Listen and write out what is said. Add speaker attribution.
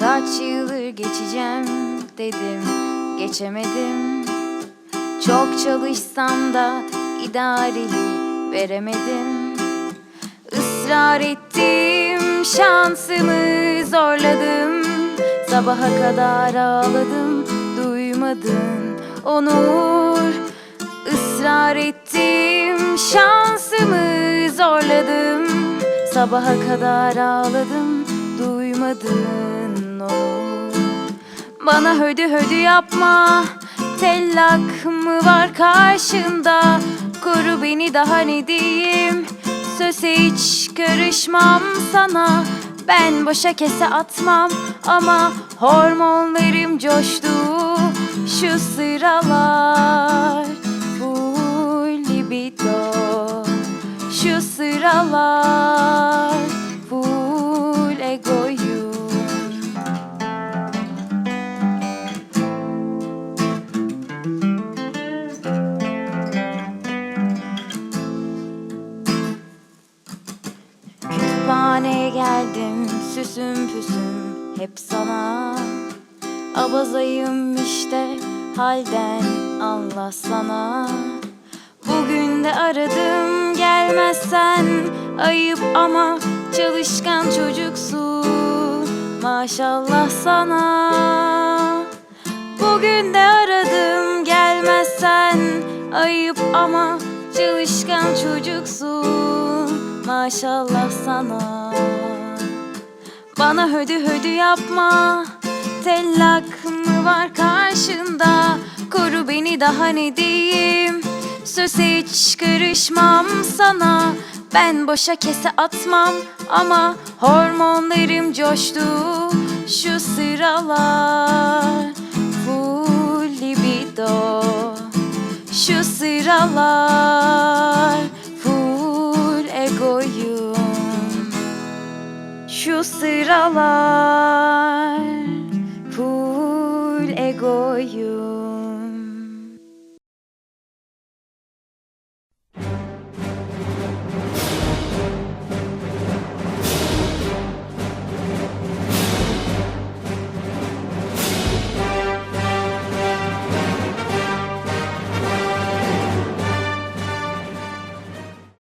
Speaker 1: Kaç yıldır geçeceğim dedim geçemedim. Çok çalışsam da idareyi veremedim. Israr ettim şansımı zorladım. Sabaha kadar ağladım duymadın Onur. Israr ettim şansımı zorladım. Sabaha kadar ağladım duymadın Onur Bana hödü hödü yapma. Tellak mı var karşında? Koru beni daha ne diyeyim? Söze hiç karışmam sana. Ben boşa kese atmam Ama hormonlarım coştu. Şu sıralar Full libido. Şu sıralar Kütüphaneye geldim süsüm püsüm hep sana. Abazayım işte halden anlasana Bugün de aradım gelmezsen ayıp ama çalışkan çocuksun. Maşallah sana. Bugün de aradım gelmezsen ayıp ama çalışkan çocuksun Maşallah sana. Bana hödü hödü yapma. Tellak mı var karşında? Koru beni daha ne diyeyim? Söze hiç karışmam sana. Ben boşa kese atmam Ama hormonlarım coştu. Şu sıralar Full libido. Şu sıralar yorguyum Şu sıralar Full egoyum.